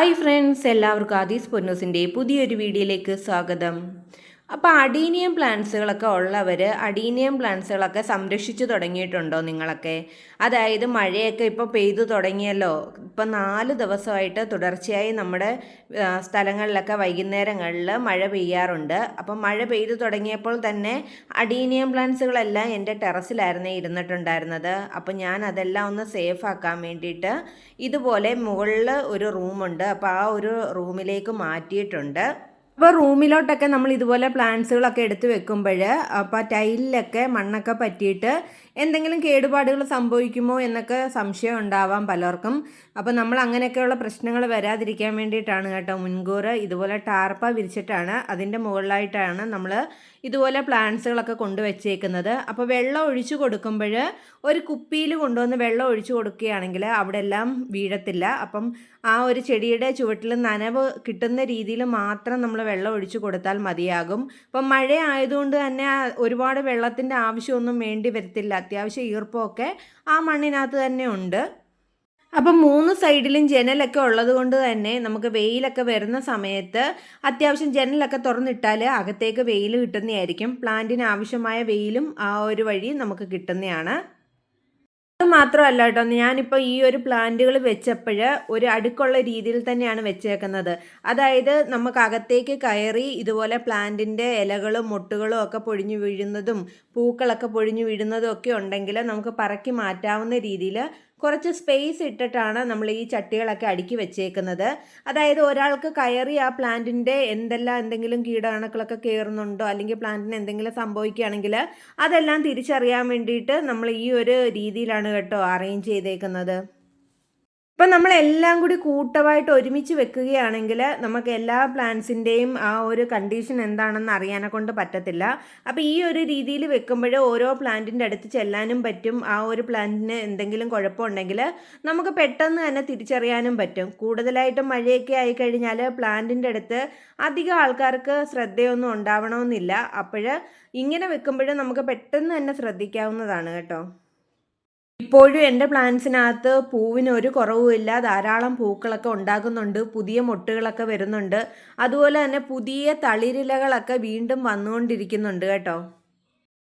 Hi friends എല്ലാവർക്കും ആദീസ് പൊന്നൂസിന്റെ പുതിയൊരു വീഡിയോയിലേക്ക് സ്വാഗതം. അപ്പോൾ അഡീനിയം പ്ലാന്റ്സുകളൊക്കെ ഉള്ളവർ അഡീനിയം പ്ലാന്റ്സുകളൊക്കെ സംരക്ഷിച്ചു തുടങ്ങിയിട്ടുണ്ടോ നിങ്ങളൊക്കെ? അതായത് മഴയൊക്കെ ഇപ്പോൾ പെയ്തു തുടങ്ങിയല്ലോ. ഇപ്പം നാല് ദിവസമായിട്ട് തുടർച്ചയായി നമ്മുടെ സ്ഥലങ്ങളിലൊക്കെ വൈകുന്നേരങ്ങളിൽ മഴ പെയ്യാറുണ്ട്. അപ്പം മഴ പെയ്തു തുടങ്ങിയപ്പോൾ തന്നെ അഡീനിയം പ്ലാന്റ്സുകളെല്ലാം എന്റെ ടെറസിലായിരുന്നേ ഇരുന്നിട്ടുണ്ടായിരുന്നത്. അപ്പം ഞാൻ അതെല്ലാം ഒന്ന് സേഫ് ആക്കാൻ വേണ്ടിയിട്ട് ഇതുപോലെ മുകളിൽ ഒരു റൂമുണ്ട്. അപ്പോൾ ആ ഒരു റൂമിലേക്ക് മാറ്റിയിട്ടുണ്ട്. അപ്പോൾ റൂമിലോട്ടൊക്കെ നമ്മൾ ഇതുപോലെ പ്ലാന്റ്സുകളൊക്കെ എടുത്ത് വെക്കുമ്പോൾ അപ്പോൾ ടൈലിലൊക്കെ മണ്ണൊക്കെ പറ്റിയിട്ട് എന്തെങ്കിലും കേടുപാടുകൾ സംഭവിക്കുമോ എന്നൊക്കെ സംശയം ഉണ്ടാവാം പലർക്കും. അപ്പോൾ നമ്മൾ അങ്ങനെയൊക്കെയുള്ള പ്രശ്നങ്ങൾ വരാതിരിക്കാൻ വേണ്ടിയിട്ടാണ് കേട്ടോ മുൻകൂർ ഇതുപോലെ ടാർപ്പ വിരിച്ചിട്ടാണ് അതിന്റെ മുകളിലായിട്ടാണ് നമ്മൾ ഇതുപോലെ പ്ലാന്റ്സുകളൊക്കെ കൊണ്ടുവച്ചേക്കുന്നത് അപ്പോൾ വെള്ളം ഒഴിച്ചു കൊടുക്കുമ്പോൾ ഒരു കുപ്പിയിൽ കൊണ്ടുവന്ന് വെള്ളം ഒഴിച്ചു കൊടുക്കുകയാണെങ്കിൽ അവിടെ എല്ലാം വീഴത്തില്ല. അപ്പം ആ ഒരു ചെടിയുടെ ചുവട്ടിൽ നനവ് കിട്ടുന്ന രീതിയിൽ മാത്രം നമ്മൾ വെള്ളം ഒഴിച്ചു കൊടുത്താൽ മതിയാകും. അപ്പം മഴ ആയതുകൊണ്ട് തന്നെ ഒരുപാട് വെള്ളത്തിന്റെ ആവശ്യമൊന്നും വേണ്ടി വരത്തില്ല. അത്യാവശ്യം ഈർപ്പമൊക്കെ ആ മണ്ണിനകത്ത് തന്നെ ഉണ്ട്. അപ്പം മൂന്ന് സൈഡിലും ജനലൊക്കെ ഉള്ളത് കൊണ്ട് തന്നെ നമുക്ക് വെയിലൊക്കെ വരുന്ന സമയത്ത് അത്യാവശ്യം ജനലൊക്കെ തുറന്നിട്ടാൽ അകത്തേക്ക് വെയിൽ കിട്ടുന്നതായിരിക്കും. പ്ലാന്റിന് ആവശ്യമായ വെയിലും ആ ഒരു വഴി നമുക്ക് കിട്ടുന്നതാണ്. അത് മാത്രമല്ല കേട്ടോ ഞാനിപ്പോൾ ഈ ഒരു പ്ലാന്റുകൾ വെച്ചപ്പോൾ ഒരു അടുക്കുള്ള രീതിയിൽ തന്നെയാണ് വെച്ചേക്കുന്നത്. അതായത് നമുക്ക് അകത്തേക്ക് കയറി ഇതുപോലെ പ്ലാന്റിന്റെ ഇലകളും മുട്ടുകളും ഒക്കെ പൊഴിഞ്ഞു വീഴുന്നതും പൂക്കളൊക്കെ പൊഴിഞ്ഞു വീഴുന്നതും ഒക്കെ ഉണ്ടെങ്കിൽ നമുക്ക് പറക്കി മാറ്റാവുന്ന രീതിയിൽ കുറച്ച് സ്പേസ് ഇട്ടിട്ടാണ് നമ്മൾ ഈ ചട്ടികളൊക്കെ അടുക്കി വെച്ചേക്കുന്നത്. അതായത് ഒരാൾക്ക് കയറി ആ പ്ലാന്റിന്റെ എന്തെല്ലാം എന്തെങ്കിലും കീടാണുക്കളൊക്കെ കയറുന്നുണ്ടോ അല്ലെങ്കിൽ പ്ലാന്റിന് എന്തെങ്കിലും സംഭവിക്കുകയാണെങ്കിൽ അതെല്ലാം തിരിച്ചറിയാൻ വേണ്ടിയിട്ട് നമ്മൾ ഈ ഒരു രീതിയിലാണ് കേട്ടോ അറേഞ്ച് ചെയ്തേക്കുന്നത്. ഇപ്പം നമ്മളെല്ലാം കൂടി കൂട്ടമായിട്ട് ഒരുമിച്ച് വെക്കുകയാണെങ്കിൽ നമുക്ക് എല്ലാ പ്ലാന്റ്സിന്റെയും ആ ഒരു കണ്ടീഷൻ എന്താണെന്ന് അറിയാനെ കൊണ്ട് പറ്റത്തില്ല. അപ്പോൾ ഈ ഒരു രീതിയിൽ വെക്കുമ്പോൾ ഓരോ പ്ലാന്റിന്റെ അടുത്ത് ചെല്ലാനും പറ്റും. ആ ഒരു പ്ലാന്റിന് എന്തെങ്കിലും കുഴപ്പമുണ്ടെങ്കിൽ നമുക്ക് പെട്ടെന്ന് തന്നെ തിരിച്ചറിയാനും പറ്റും. കൂടുതലായിട്ടും മഴയൊക്കെ ആയിക്കഴിഞ്ഞാൽ പ്ലാന്റിന്റെ അടുത്ത് അധികം ആൾക്കാർക്ക് ശ്രദ്ധയൊന്നും ഉണ്ടാവണമെന്നില്ല. അപ്പോൾ ഇങ്ങനെ വെക്കുമ്പോൾ നമുക്ക് പെട്ടെന്ന് തന്നെ ശ്രദ്ധിക്കാവുന്നതാണ് കേട്ടോ. ഇപ്പോഴും എന്റെ പ്ലാന്റ്സിനകത്ത് പൂവിന് ഒരു കുറവുമില്ല. ധാരാളം പൂക്കളൊക്കെ ഉണ്ടാകുന്നുണ്ട്. പുതിയ മൊട്ടുകളൊക്കെ വരുന്നുണ്ട്. അതുപോലെ തന്നെ പുതിയ തളിരിലകളൊക്കെ വീണ്ടും വന്നുകൊണ്ടിരിക്കുന്നുണ്ട് കേട്ടോ.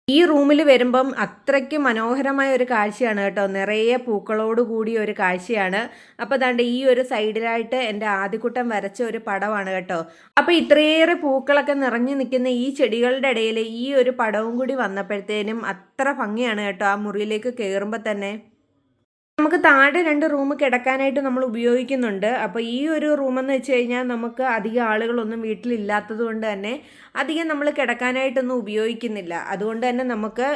ഈ റൂമിൽ വരുമ്പം അത്രയ്ക്ക് മനോഹരമായ ഒരു കാഴ്ചയാണ് കേട്ടോ. നിറയെ പൂക്കളോട് കൂടിയ ഒരു കാഴ്ചയാണ്. അപ്പോൾ അതാണ്ട് ഈ ഒരു സൈഡിലായിട്ട് എന്റെ ആദ്യക്കുട്ടം വരച്ച ഒരു പടമാണ് കേട്ടോ. അപ്പോൾ ഇത്രയേറെ പൂക്കളൊക്കെ നിറഞ്ഞു നിൽക്കുന്ന ഈ ചെടികളുടെ ഇടയിൽ ഈ ഒരു പടവും കൂടി വന്നപ്പോഴത്തേനും അത്ര ഭംഗിയാണ് കേട്ടോ ആ മുറിയിലേക്ക് കയറുമ്പോൾ തന്നെ. നമുക്ക് താഴെ രണ്ട് റൂം കിടക്കാനായിട്ട് നമ്മൾ ഉപയോഗിക്കുന്നുണ്ട്. അപ്പോൾ ഈ ഒരു റൂമെന്ന് വെച്ച് കഴിഞ്ഞാൽ നമുക്ക് അധികം ആളുകളൊന്നും വീട്ടിലില്ലാത്തത് കൊണ്ട് തന്നെ അധികം നമ്മൾ കിടക്കാനായിട്ടൊന്നും ഉപയോഗിക്കുന്നില്ല. അതുകൊണ്ട് തന്നെ നമുക്ക്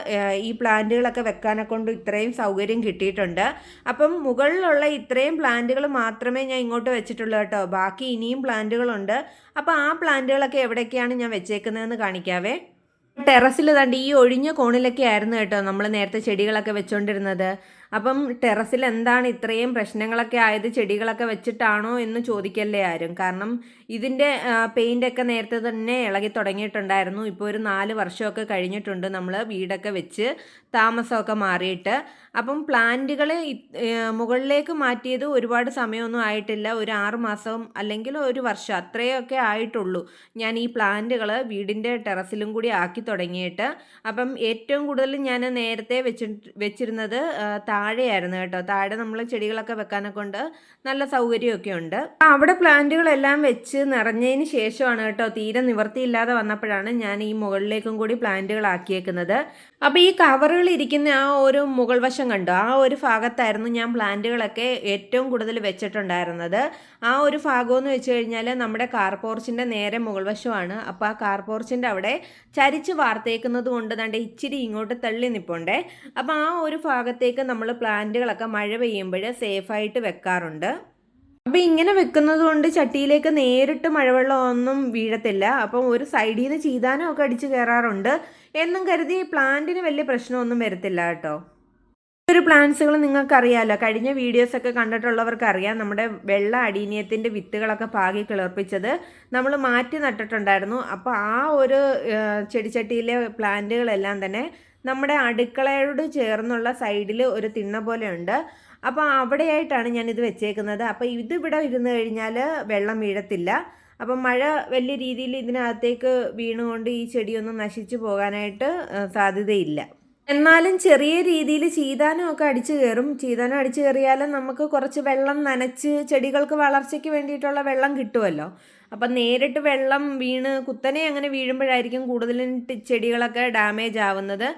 ഈ പ്ലാന്റുകളൊക്കെ വെക്കാനൊക്കെ കൊണ്ട് ഇത്രയും സൗകര്യം കിട്ടിയിട്ടുണ്ട്. അപ്പം മുകളിലുള്ള ഇത്രയും പ്ലാന്റുകൾ മാത്രമേ ഞാൻ ഇങ്ങോട്ട് വെച്ചിട്ടുള്ളൂ കേട്ടോ. ബാക്കി ഇനിയും പ്ലാന്റുകളുണ്ട്. അപ്പോൾ ആ പ്ലാന്റുകളൊക്കെ എവിടെയൊക്കെയാണ് ഞാൻ വെച്ചേക്കുന്നതെന്ന് കാണിക്കാവേ. ടെറസിൽ തണ്ട് ഈ ഒഴിഞ്ഞ കോണിലൊക്കെ ആയിരുന്നു കേട്ടോ നമ്മൾ നേരത്തെ ചെടികളൊക്കെ വെച്ചുകൊണ്ടിരുന്നത് അപ്പം ടെറസിൽ എന്താണ് ഇത്രയും പ്രശ്നങ്ങളൊക്കെ ആയത്? ചെടികളൊക്കെ വെച്ചിട്ടാണോ എന്ന് ചോദിക്കല്ലേ ആരും. കാരണം ഇതിന്റെ പെയിന്റൊക്കെ നേരത്തെ തന്നെ ഇളകി തുടങ്ങിയിട്ടുണ്ടായിരുന്നു. ഇപ്പോൾ ഒരു നാല് വർഷമൊക്കെ കഴിഞ്ഞിട്ടുണ്ട് നമ്മൾ വീടൊക്കെ വെച്ച് താമസമൊക്കെ മാറിയിട്ട്. അപ്പം പ്ലാന്റുകൾ മുകളിലേക്ക് മാറ്റിയത് ഒരുപാട് സമയമൊന്നും ആയിട്ടില്ല. ഒരു ആറ് മാസം അല്ലെങ്കിൽ ഒരു വർഷം അത്രയൊക്കെ ആയിട്ടുള്ളൂ ഞാൻ ഈ പ്ലാന്റുകൾ വീടിന്റെ ടെറസിലും കൂടി ആക്കി തുടങ്ങിയിട്ട്. അപ്പം ഏറ്റവും കൂടുതൽ ഞാൻ നേരത്തെ വെച്ചി വെച്ചിരുന്നത് ആ, താഴെയായിരുന്നു കേട്ടോ. താഴെ നമ്മൾ ചെടികളൊക്കെ വെക്കാനെ കൊണ്ട് നല്ല സൗകര്യമൊക്കെ ഉണ്ട് അവിടെ പ്ലാന്റുകളെല്ലാം വെച്ച് നിറഞ്ഞതിന് ശേഷമാണ് കേട്ടോ തീരെ നിവർത്തിയില്ലാതെ വന്നപ്പോഴാണ് ഞാൻ ഈ മുകളിലേക്കും കൂടി പ്ലാന്റുകൾ ആക്കിയേക്കുന്നത് അപ്പോൾ ഈ കവറുകൾ ഇരിക്കുന്ന ആ ഒരു മുകൾ വശം കണ്ടോ? ആ ഒരു ഭാഗത്തായിരുന്നു ഞാൻ പ്ലാന്റുകളൊക്കെ ഏറ്റവും കൂടുതൽ വെച്ചിട്ടുണ്ടായിരുന്നത്. ആ ഒരു ഭാഗമെന്ന് വെച്ച് കഴിഞ്ഞാൽ നമ്മുടെ കാർ പോർച്ചിന്റെ നേരെ മുകൾ വശമാണ്. അപ്പോൾ ആ കാർ പോർച്ചിന്റെ അവിടെ ചരിച്ച് വാർത്തേക്കുന്നത് കൊണ്ട് തന്നെ ഇച്ചിരി ഇങ്ങോട്ട് തള്ളി നിൽപ്പുണ്ടേ അപ്പോൾ ആ ഒരു ഭാഗത്തേക്ക് നമ്മൾ പ്ലാന്റുകളൊക്കെ മഴ പെയ്യുമ്പോൾ സേഫായിട്ട് വെക്കാറുണ്ട്. അപ്പോൾ ഇങ്ങനെ വെക്കുന്നത് കൊണ്ട് ചട്ടിയിലേക്ക് നേരിട്ട് മഴവെള്ളമൊന്നും വീഴത്തില്ല. അപ്പം ഒരു സൈഡിൽ നിന്ന് ചീതാനും ഒക്കെ അടിച്ച് കയറാറുണ്ട് എന്നും കരുതി പ്ലാന്റിന് വലിയ പ്രശ്നമൊന്നും വരത്തില്ല കേട്ടോ. ഒരു പ്ലാന്റ്സുകൾ നിങ്ങൾക്കറിയാമല്ലോ കഴിഞ്ഞ വീഡിയോസൊക്കെ കണ്ടിട്ടുള്ളവർക്ക് അറിയാം നമ്മുടെ വെള്ള അടീനിയത്തിന്റെ വിത്തുകളൊക്കെ പാകി കിളർപ്പിച്ചത് നമ്മൾ മാറ്റി നട്ടിട്ടുണ്ടായിരുന്നു. അപ്പോൾ ആ ഒരു ചെടിച്ചട്ടിയിലെ പ്ലാന്റുകളെല്ലാം തന്നെ നമ്മുടെ അടുക്കളയോട് ചേർന്നുള്ള സൈഡിൽ ഒരു തിണ്ണ പോലെ ഉണ്ട് അപ്പോൾ അവിടെയായിട്ടാണ് ഞാനിത് വെച്ചേക്കുന്നത്. അപ്പോൾ ഇതിവിടെ ഇരുന്ന് കഴിഞ്ഞാൽ വെള്ളം വീഴത്തില്ല. അപ്പം മഴ വലിയ രീതിയിൽ ഇതിനകത്തേക്ക് വീണുകൊണ്ട് ഈ ചെടിയൊന്നും നശിച്ചു പോകാനായിട്ട് സാധ്യതയില്ല. എന്നാലും ചെറിയ രീതിയിൽ ചീതാനം ഒക്കെ അടിച്ചു കയറും. ചീതാനം അടിച്ചു കയറിയാലും നമുക്ക് കുറച്ച് വെള്ളം നനച്ച് ചെടികൾക്ക് വളർച്ചയ്ക്ക് വേണ്ടിയിട്ടുള്ള വെള്ളം കിട്ടുമല്ലോ അപ്പം നേരിട്ട് വെള്ളം വീണ് കുത്തനെ അങ്ങനെ വീഴുമ്പോഴായിരിക്കും കൂടുതലും ചെടികളൊക്കെ ഡാമേജ് ആവുന്നത്.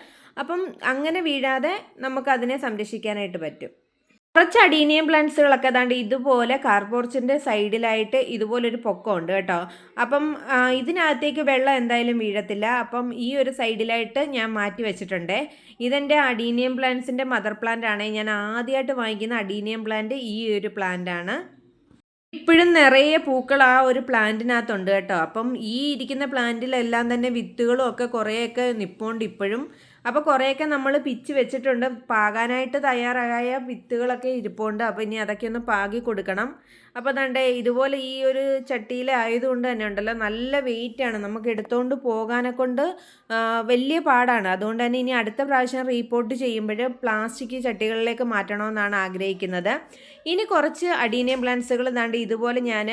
അപ്പം അങ്ങനെ വീഴാതെ നമുക്കതിനെ സംരക്ഷിക്കാനായിട്ട് പറ്റും. കുറച്ച് അഡീനിയം പ്ലാന്റ്സുകളൊക്കെ ഏതാണ്ട് ഇതുപോലെ കാർപോർച്ചിന്റെ സൈഡിലായിട്ട് ഇതുപോലൊരു പൊക്കമുണ്ട് കേട്ടോ. അപ്പം ഇതിനകത്തേക്ക് വെള്ളം എന്തായാലും വീഴത്തില്ല. അപ്പം ഈ ഒരു സൈഡിലായിട്ട് ഞാൻ മാറ്റി വെച്ചിട്ടുണ്ട്. ഇതെന്റെ അഡീനിയം പ്ലാന്റ്സിന്റെ മദർ പ്ലാന്റ് ആണ്. ഞാൻ ആദ്യമായിട്ട് വാങ്ങിക്കുന്ന അഡീനിയം പ്ലാന്റ് ഈ ഒരു പ്ലാന്റ് ആണ്. ഇപ്പോഴും നിറയെ പൂക്കൾ ആ ഒരു പ്ലാന്റിനകത്തുണ്ട് കേട്ടോ. അപ്പം ഈ ഇരിക്കുന്ന പ്ലാന്റിലെല്ലാം തന്നെ വിത്തുകളും ഒക്കെ കുറേയൊക്കെ നിപ്പുണ്ട് ഇപ്പോഴും. അപ്പോൾ കുറേയൊക്കെ നമ്മൾ പിച്ച് വെച്ചിട്ടുണ്ട്. പാകാനായിട്ട് തയ്യാറായ വിത്തുകളൊക്കെ ഇരിപ്പുണ്ട്. അപ്പോൾ ഇനി അതൊക്കെ ഒന്ന് പാകി കൊടുക്കണം. അപ്പോൾ ദണ്ടേ ഇതുപോലെ ഈ ഒരു ചട്ടിയിൽ ആയതുകൊണ്ട് തന്നെ ഉണ്ടല്ലോ നല്ല വെയിറ്റാണ് നമുക്ക് എടുത്തുകൊണ്ട് പോകാനെ കൊണ്ട് വലിയ പാടാണ്. അതുകൊണ്ട് തന്നെ ഇനി അടുത്ത പ്രാവശ്യം റീപോർട്ട് ചെയ്യുമ്പോൾ പ്ലാസ്റ്റിക് ചട്ടികളിലേക്ക് മാറ്റണമെന്നാണ് ആഗ്രഹിക്കുന്നത്. ഇനി കുറച്ച് അഡീനിയം പ്ലാന്റ്സുകൾ ദാണ്ട് ഇതുപോലെ ഞാൻ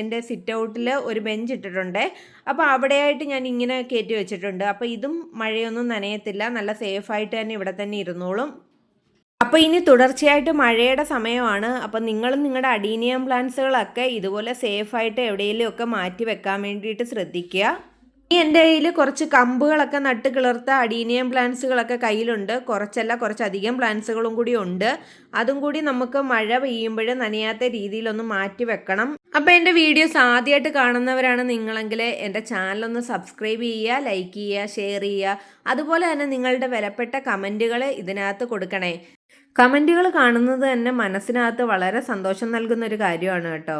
എന്റെ സിറ്റ് ഔട്ടിൽ ഒരു ബെഞ്ച് ഇട്ടിട്ടുണ്ട്. അപ്പോൾ അവിടെയായിട്ട് ഞാൻ ഇങ്ങനെ കയറ്റി വെച്ചിട്ടുണ്ട്. അപ്പോൾ ഇതും മഴയൊന്നും നനയത്തില്ല നല്ല സേഫായിട്ട് തന്നെ ഇവിടെ തന്നെ ഇരുന്നോളും. അപ്പോൾ ഇനി തുടർച്ചയായിട്ട് മഴയുടെ സമയമാണ്. അപ്പോൾ നിങ്ങളും നിങ്ങളുടെ അഡീനിയം പ്ലാന്റ്സുകളൊക്കെ ഇതുപോലെ സേഫായിട്ട് എവിടെയെങ്കിലും ഒക്കെ മാറ്റി വെക്കാൻ വേണ്ടിയിട്ട് ശ്രദ്ധിക്കുക. ഇനി എന്റെ കയ്യിൽ കുറച്ച് കമ്പുകളൊക്കെ നട്ട് കിളർത്ത അഡീനിയം പ്ലാന്റ്സുകളൊക്കെ കയ്യിലുണ്ട്. കുറച്ചല്ല കുറച്ചധികം പ്ലാന്റ്സുകളും കൂടി ഉണ്ട്. അതും കൂടി നമുക്ക് മഴ പെയ്യുമ്പോൾ നനയാത്ത രീതിയിലൊന്ന് മാറ്റി വെക്കണം. അപ്പോൾ എന്റെ വീഡിയോസ് ആദ്യമായിട്ട് കാണുന്നവരാണ് നിങ്ങളെങ്കിൽ എന്റെ ചാനലൊന്ന് സബ്സ്ക്രൈബ് ചെയ്യുക ലൈക്ക് ചെയ്യുക ഷെയർ ചെയ്യുക. അതുപോലെ തന്നെ നിങ്ങളുടെ വിലപ്പെട്ട കമന്റുകൾ ഇതിനകത്ത് കൊടുക്കണേ. കമന്റുകൾ കാണുന്നത് തന്നെ മനസ്സിനകത്ത് വളരെ സന്തോഷം നൽകുന്ന ഒരു കാര്യമാണ് കേട്ടോ.